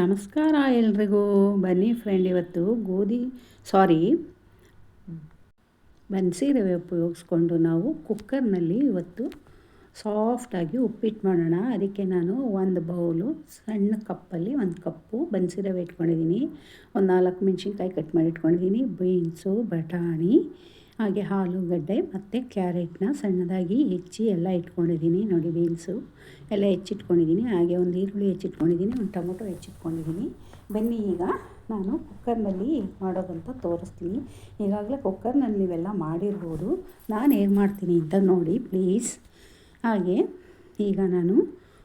ನಮಸ್ಕಾರ ಎಲ್ರಿಗೂ. ಬನ್ನಿ ಫ್ರೆಂಡ್ ಇವತ್ತು ಗೋಧಿ ಸಾರಿ ಬನ್ಸಿ ರವೆ ಉಪಯೋಗಿಸ್ಕೊಂಡು ನಾವು ಕುಕ್ಕರ್ನಲ್ಲಿ ಇವತ್ತು ಸಾಫ್ಟಾಗಿ ಉಪ್ಪಿಟ್ಟು ಮಾಡೋಣ. ಅದಕ್ಕೆ ನಾನು ಒಂದು ಬೌಲು ಸಣ್ಣ ಕಪ್ಪಲ್ಲಿ ಒಂದು ಕಪ್ಪು ಬನ್ಸಿ ರವೆ ಇಟ್ಕೊಂಡಿದ್ದೀನಿ. ಒಂದು ನಾಲ್ಕು ಮೆಣಸಿನ್ಕಾಯಿ ಕಟ್ ಮಾಡಿ ಇಟ್ಕೊಂಡಿದ್ದೀನಿ ಬೀನ್ಸು, ಬಟಾಣಿ ಹಾಗೆ ಆಲೂಗಡ್ಡೆ ಮತ್ತು ಕ್ಯಾರೆಟ್ನ ಸಣ್ಣದಾಗಿ ಹೆಚ್ಚಿ ಎಲ್ಲ ಇಟ್ಕೊಂಡಿದ್ದೀನಿ. ನೋಡಿ ಬೀನ್ಸು ಎಲ್ಲ ಹೆಚ್ಚಿಟ್ಕೊಂಡಿದ್ದೀನಿ. ಹಾಗೆ ಒಂದು ಈರುಳ್ಳಿ ಹೆಚ್ಚಿಟ್ಕೊಂಡಿದ್ದೀನಿ, ಒಂದು ಟೊಮೊಟೊ ಹೆಚ್ಚಿಟ್ಕೊಂಡಿದ್ದೀನಿ. ಬನ್ನಿ ಈಗ ನಾನು ಕುಕ್ಕರ್ನಲ್ಲಿ ಮಾಡೋದಂತ ತೋರಿಸ್ತೀನಿ. ಈಗಾಗಲೇ ಕುಕ್ಕರ್ನಲ್ಲಿ ನೀವೆಲ್ಲ ಮಾಡಿರ್ಬೋದು. ನಾನು ಹೇಗೆ ಮಾಡ್ತೀನಿ ಅಂತ ನೋಡಿ ಪ್ಲೀಸ್. ಹಾಗೆ ಈಗ ನಾನು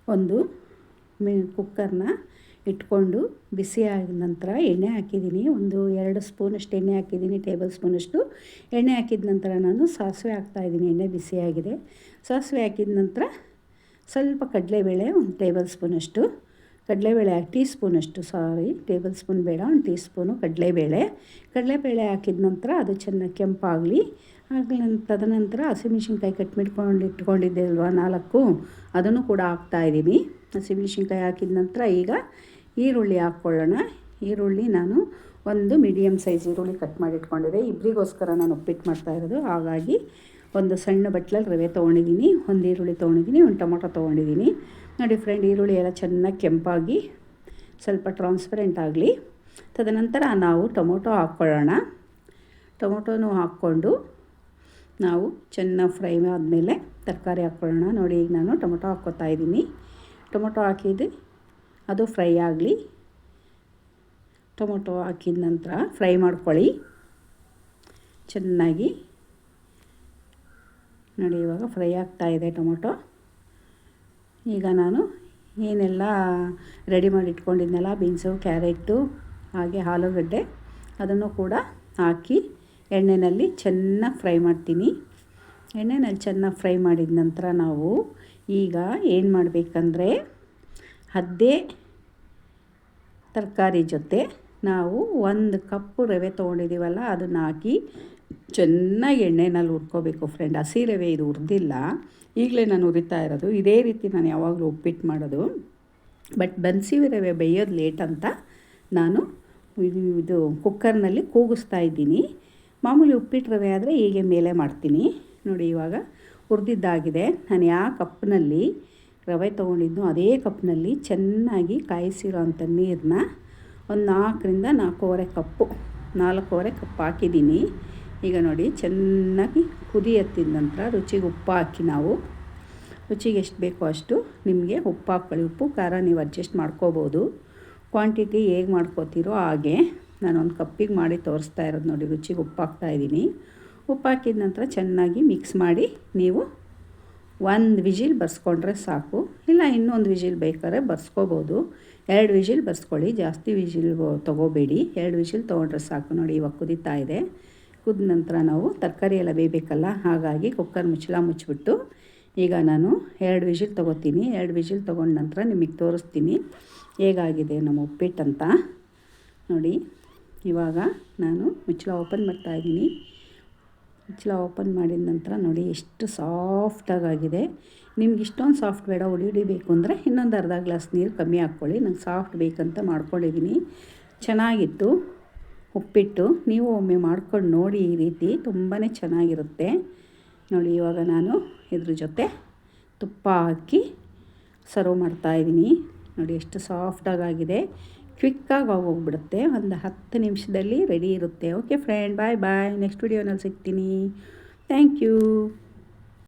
ಒಂದು ಮೆ ಕುಕ್ಕರ್ನ ಇಟ್ಕೊಂಡು ಬಿಸಿ ಆದ ನಂತರ ಎಣ್ಣೆ ಹಾಕಿದ್ದೀನಿ. ಒಂದು ಎರಡು ಸ್ಪೂನಷ್ಟು ಎಣ್ಣೆ ಹಾಕಿದ್ದೀನಿ, ಟೇಬಲ್ ಸ್ಪೂನಷ್ಟು ಎಣ್ಣೆ ಹಾಕಿದ ನಂತರ ನಾನು ಸಾಸಿವೆ ಹಾಕ್ತಾಯಿದ್ದೀನಿ ಎಣ್ಣೆ ಬಿಸಿಯಾಗಿದೆ ಸಾಸಿವೆ ಹಾಕಿದ ನಂತರ ಸ್ವಲ್ಪ ಕಡಲೆಬೇಳೆ, ಒಂದು ಟೇಬಲ್ ಸ್ಪೂನಷ್ಟು ಕಡಲೆಬೇಳೆ ಟೀ ಸ್ಪೂನಷ್ಟು ಸಾರಿ. ಟೇಬಲ್ ಸ್ಪೂನ್ ಬೇಡ, ಒಂದು ಟೀ ಸ್ಪೂನು ಕಡಲೆಬೇಳೆ. ಕಡಲೆಬೇಳೆ ಹಾಕಿದ ನಂತರ ಅದು ಚೆನ್ನಾಗಿ ಕೆಂಪಾಗಲಿ. ಆಗಲಿ ತದನಂತರ ಹಸಿಮೆಣ್ಸಿನ್ಕಾಯಿ ಕಟ್ ಮಾಡ್ಕೊಂಡು ಇಟ್ಕೊಂಡಿದ್ದೆ ಅಲ್ವಾ ನಾಲ್ಕು? ಅದನ್ನು ಕೂಡ ಹಾಕ್ತಾಯಿದ್ದೀನಿ ಹಸಿಮೆಣ್ಸಿನ್ಕಾಯಿ ಹಾಕಿದ ನಂತರ ಈಗ ಈರುಳ್ಳಿ ಹಾಕ್ಕೊಳ್ಳೋಣ. ಈರುಳ್ಳಿ ನಾನು ಒಂದು ಮೀಡಿಯಮ್ ಸೈಜ್ ಈರುಳ್ಳಿ ಕಟ್ ಮಾಡಿ ಇಟ್ಕೊಂಡಿದ್ದೆ ಇಬ್ಬರಿಗೋಸ್ಕರ ನಾನು ಉಪ್ಪಿಟ್ಟು ಮಾಡ್ತಾ ಇರೋದು. ಹಾಗಾಗಿ ಒಂದು ಸಣ್ಣ ಬಟ್ಲಲ್ಲಿ ರವೆ ತೊಗೊಂಡಿದ್ದೀನಿ. ಒಂದು ಈರುಳ್ಳಿ ತೊಗೊಂಡಿದ್ದೀನಿ. ಒಂದು ಟೊಮೊಟೊ ತೊಗೊಂಡಿದ್ದೀನಿ. ನೋಡಿ ಫ್ರೆಂಡ್, ಈರುಳ್ಳಿ ಎಲ್ಲ ಚೆನ್ನಾಗಿ ಕೆಂಪಾಗಿ ಸ್ವಲ್ಪ ಟ್ರಾನ್ಸ್ಪರೆಂಟ್ ಆಗಲಿ. ತದನಂತರ ನಾವು ಟೊಮೊಟೊ ಹಾಕ್ಕೊಳ್ಳೋಣ. ಟೊಮೊಟೊನೂ ಹಾಕ್ಕೊಂಡು ನಾವು ಚೆನ್ನಾಗಿ ಫ್ರೈ ಆದಮೇಲೆ ತರಕಾರಿ ಹಾಕ್ಕೊಳ್ಳೋಣ. ನೋಡಿ, ಈಗ ನಾನು ಟೊಮೊಟೊ ಹಾಕ್ಕೋತಾ ಇದ್ದೀನಿ. ಟೊಮೊಟೊ ಹಾಕಿದ್ದು ಅದು ಫ್ರೈ ಆಗಲಿ. ಟೊಮೊಟೊ ಹಾಕಿದ ನಂತರ ಫ್ರೈ ಮಾಡ್ಕೊಳ್ಳಿ. ಚೆನ್ನಾಗಿ. ನೋಡಿ, ಇವಾಗ ಫ್ರೈ ಇದೆ ಟೊಮೊಟೊ. ಈಗ ನಾನು ಏನೆಲ್ಲ ರೆಡಿ ಮಾಡಿ ಇಟ್ಕೊಂಡಿದ್ನಲ್ಲ ಬೀನ್ಸು, ಕ್ಯಾರೆಟು, ಹಾಗೆ ಆಲೂಗಡ್ಡೆ, ಅದನ್ನು ಕೂಡ ಹಾಕಿ ಎಣ್ಣೆಯಲ್ಲಿ ಚೆನ್ನಾಗಿ ಫ್ರೈ ಮಾಡ್ತೀನಿ. ಎಣ್ಣೆನಲ್ಲಿ ಚೆನ್ನಾಗಿ ಫ್ರೈ ಮಾಡಿದ ನಂತರ ನಾವು ಈಗ ಏನು ಮಾಡಬೇಕಂದ್ರೆ ಅದೇ ತರಕಾರಿ ಜೊತೆ ನಾವು ಒಂದು ಕಪ್ಪು ರವೆ ತೊಗೊಂಡಿದ್ದೀವಲ್ಲ, ಅದನ್ನು ಹಾಕಿ ಚೆನ್ನಾಗಿ ಎಣ್ಣೆನಲ್ಲಿ ಹುರ್ಕೋಬೇಕು ಫ್ರೆಂಡ್ ಹಸಿ ರವೆ ಇದು ಹುರಿದಿಲ್ಲ. ಈಗಲೇ ನಾನು ಹುರಿತಾ ಇರೋದು. ಇದೇ ರೀತಿ ನಾನು ಯಾವಾಗಲೂ ಉಪ್ಪಿಟ್ಟು ಮಾಡೋದು. ಬಟ್ ಬನ್ಸಿ ರವೆ ಬೇಯೋದು ಲೇಟ್ ಅಂತ ನಾನು ಇದು ಕುಕ್ಕರ್ನಲ್ಲಿ ಕೂಗಿಸ್ತಾ ಇದ್ದೀನಿ. ಮಾಮೂಲಿ ಉಪ್ಪಿಟ್ಟು ರವೆ ಆದರೆ ಹೀಗೆ ಮೇಲೆ ಮಾಡ್ತೀನಿ. ನೋಡಿ ಇವಾಗ ಹುರಿದಿದ್ದಾಗಿದೆ. ನಾನು ಯಾವ ಕಪ್ನಲ್ಲಿ ರವೆ ತೊಗೊಂಡಿದ್ದು ಅದೇ ಕಪ್ನಲ್ಲಿ ಚೆನ್ನಾಗಿ ಕಾಯಿಸಿರೋ ಅಂಥ ನೀರನ್ನ ಒಂದು ನಾಲ್ಕರಿಂದ ನಾಲ್ಕೂವರೆ ಕಪ್ಪು, ನಾಲ್ಕೂವರೆ ಕಪ್ ಹಾಕಿದ್ದೀನಿ. ಈಗ ನೋಡಿ, ಚೆನ್ನಾಗಿ ಕುದಿ ಎತ್ತಿದ ನಂತರ ರುಚಿಗೆ ಉಪ್ಪು ಹಾಕಿ ನಾವು. ರುಚಿಗೆ ಎಷ್ಟು ಬೇಕೋ ಅಷ್ಟು ನಿಮಗೆ ಉಪ್ಪು ಹಾಕ್ಕೊಳ್ಳಿ. ಉಪ್ಪು, ಖಾರ ನೀವು ಅಡ್ಜಸ್ಟ್ ಮಾಡ್ಕೋಬೋದು. ಕ್ವಾಂಟಿಟಿ ಹೇಗೆ ಮಾಡ್ಕೋತೀರೋ ಹಾಗೆ ನಾನು ಒಂದು ಕಪ್ಪಿಗೆ ಮಾಡಿ ತೋರಿಸ್ತಾ ಇರೋದು ನೋಡಿ, ರುಚಿಗೆ ಉಪ್ಪು ಹಾಕ್ತಾಯಿದ್ದೀನಿ ಉಪ್ಪು ಹಾಕಿದ ನಂತರ ಚೆನ್ನಾಗಿ ಮಿಕ್ಸ್ ಮಾಡಿ ನೀವು ಒಂದು ವಿಜಿಲ್ ಬರ್ಸ್ಕೊಂಡ್ರೆ ಸಾಕು. ಇಲ್ಲ, ಇನ್ನೊಂದು ವಿಜಿಲ್ ಬೇಕಾದ್ರೆ ಬರ್ಸ್ಕೋಬೋದು. ಎರಡು ವಿಜಿಲ್ ಬರ್ಸ್ಕೊಳ್ಳಿ. ಜಾಸ್ತಿ ವಿಜಿಲ್ ತೊಗೋಬೇಡಿ. ಎರಡು ವಿಜಿಲ್ ತೊಗೊಂಡ್ರೆ ಸಾಕು. ನೋಡಿ, ಇವಾಗ ಕುದೀತಾ ಇದೆ. ಕುದ ನಂತರ ನಾವು ತರಕಾರಿ ಎಲ್ಲ ಬೇಯಬೇಕಲ್ಲ? ಹಾಗಾಗಿ ಕುಕ್ಕರ್ ಮುಚ್ಚಳ ಮುಚ್ಚಿಬಿಟ್ಟು ಈಗ ನಾನು ಎರಡು ವಿಜಿಲ್ ತೊಗೋತೀನಿ. ಎರಡು ವಿಜಿಲ್ ತೊಗೊಂಡ ನಂತರ ನಿಮಗೆ ತೋರಿಸ್ತೀನಿ. ಹೇಗಾಗಿದೆ ನಮ್ಮ ಉಪ್ಪಿಟ್ಟು ಅಂತ. ನೋಡಿ, ಇವಾಗ ನಾನು ಮುಚ್ಚಳ ಓಪನ್ ಮಾಡ್ತಾಯಿದ್ದೀನಿ ಮುಚ್ಚಳ ಓಪನ್ ಮಾಡಿದ ನಂತರ ನೋಡಿ ಎಷ್ಟು ಸಾಫ್ಟಾಗಾಗಿದೆ ನಿಮ್ಗೆ ಇಷ್ಟೊಂದು ಸಾಫ್ಟ್ ಬೇಡ ಉಡಿ ಉಡಿಬೇಕು ಅಂದರೆ ಇನ್ನೊಂದು ಅರ್ಧ ಗ್ಲಾಸ್ ನೀರು ಕಮ್ಮಿ ಹಾಕ್ಕೊಳ್ಳಿ. ನಂಗೆ ಸಾಫ್ಟ್ ಬೇಕಂತ ಮಾಡ್ಕೊಂಡಿದ್ದೀನಿ. ಚೆನ್ನಾಗಿತ್ತು. ಉಪ್ಪಿಟ್ಟು ನೀವು ಒಮ್ಮೆ ಮಾಡ್ಕೊಂಡು ನೋಡಿ ಈ ರೀತಿ ತುಂಬಾ ಚೆನ್ನಾಗಿರುತ್ತೆ. ನೋಡಿ ಇವಾಗ ನಾನು ಇದ್ರ ಜೊತೆ ತುಪ್ಪ ಹಾಕಿ ಸರ್ವ್ ಮಾಡ್ತಾಯಿದ್ದೀನಿ ನೋಡಿ ಎಷ್ಟು ಸಾಫ್ಟಾಗಾಗಿದೆ ಕ್ವಿಕ್ಕಾಗಿ ಹೋಗ್ಬಿಡುತ್ತೆ. ಒಂದು ಹತ್ತು ನಿಮಿಷದಲ್ಲಿ ರೆಡಿ ಇರುತ್ತೆ. Okay friend bye bye next ವಿಡಿಯೋನಲ್ಲಿ ಸಿಗ್ತೀನಿ. Thank you